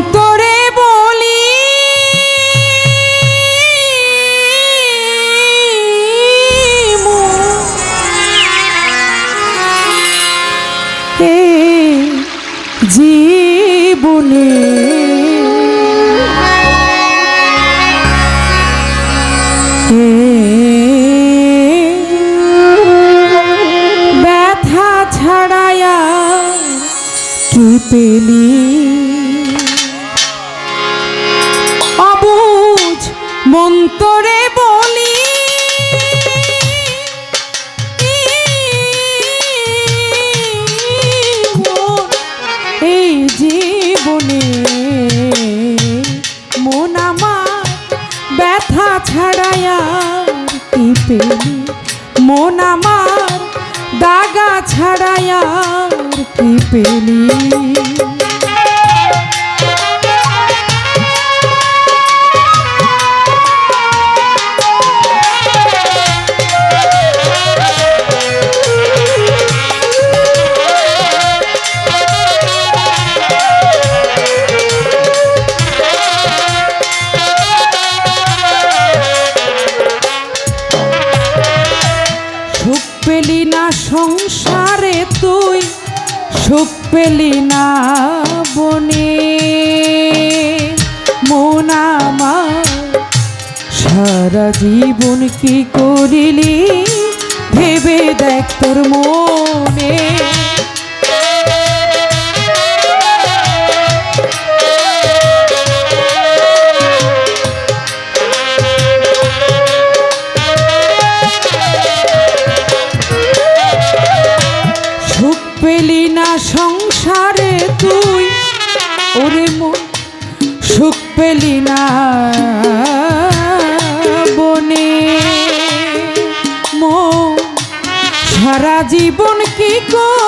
অন্তরে বলি এ জীবনে মন্তরে বলি এই জীবনে মন আমার ব্যথা ছাড়ায়া কি পেলি? মন আমার দাগা ছাড়ায়া কি পেলি? পেলি না বনে। মন আমার সারা জীবন কি করিলি? ভেবে দেখ তোর মনে। জীবন কি করিলি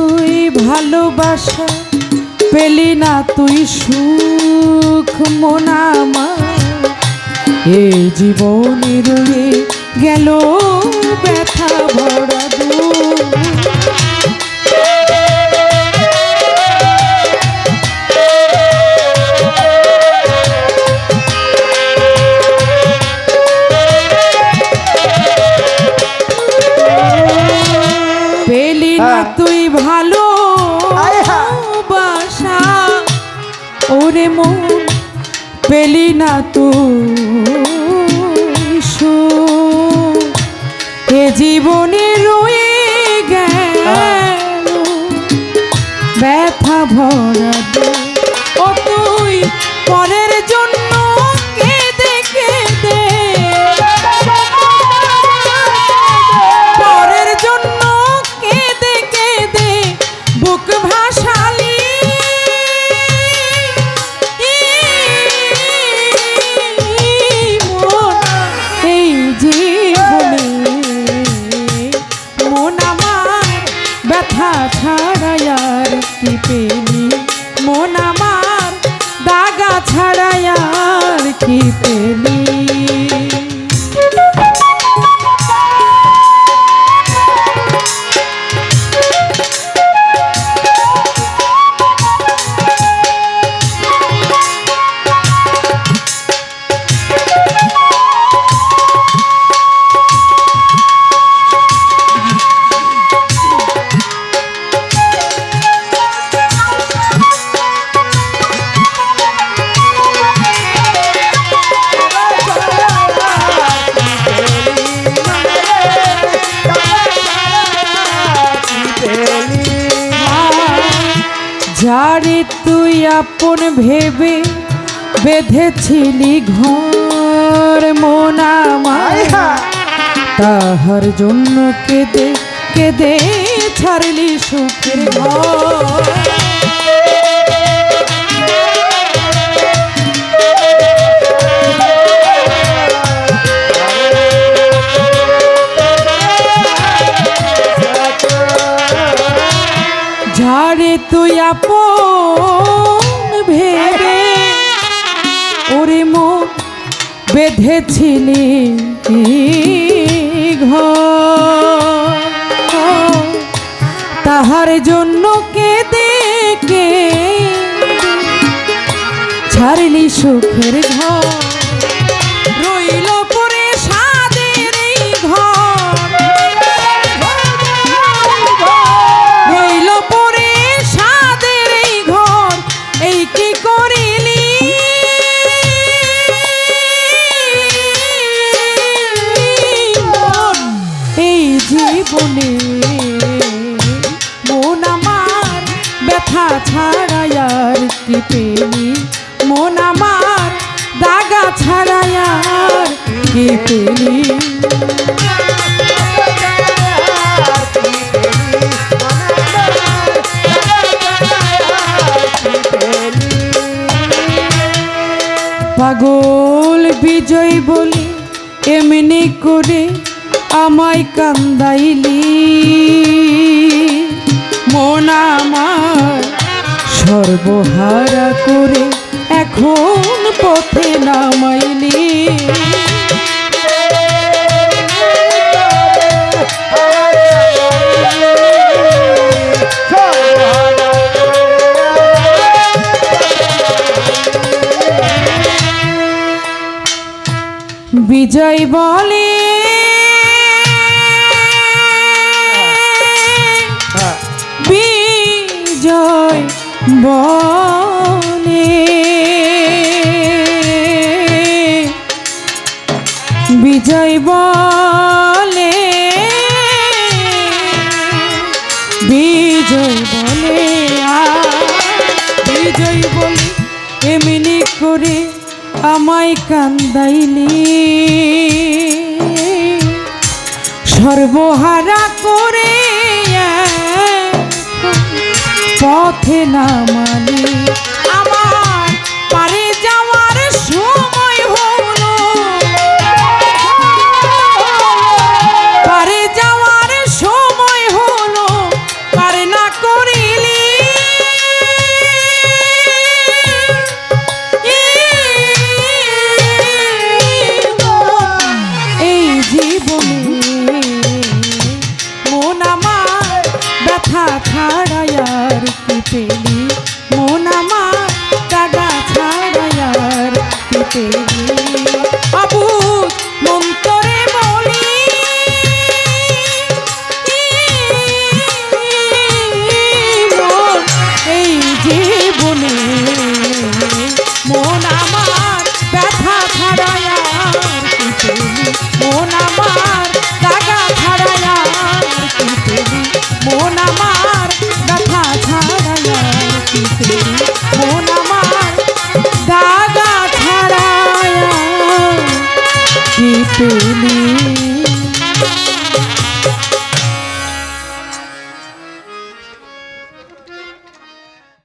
তুই ভালোবাসা পেলি না তুই সুখ মনামা এই জীবনে রয়ে গেল ব্যথা ভরা। না তো। এ জীবনে রয়ে গেল ব্যথা ভরা ব্যথা মন আমার দাগা কি পেলি? আপন ভেবে বেঁধেছিলি ঘর মন আমার। তাহার জন্য কেঁদে কেঁদে ছাড়লি সুখের ঘর। ঝাড়ে তুই আপন বেঁধেছিলি তাহার জন্য কেঁদে কে? ছাড়লি সুখের ঘর। পাগল বিজয় বলি এমনি করে আমায় কান্দাইলি। মন আমার সর্বহারা করে এখন পথে নামাইলি। বিজয় বলে। বিজয় বলে বিজয় বলে। বিজয় বলে বিজয় বলে এমনি করে আমায় কান্দাইলি। সর্বহারা করে পথে নামালি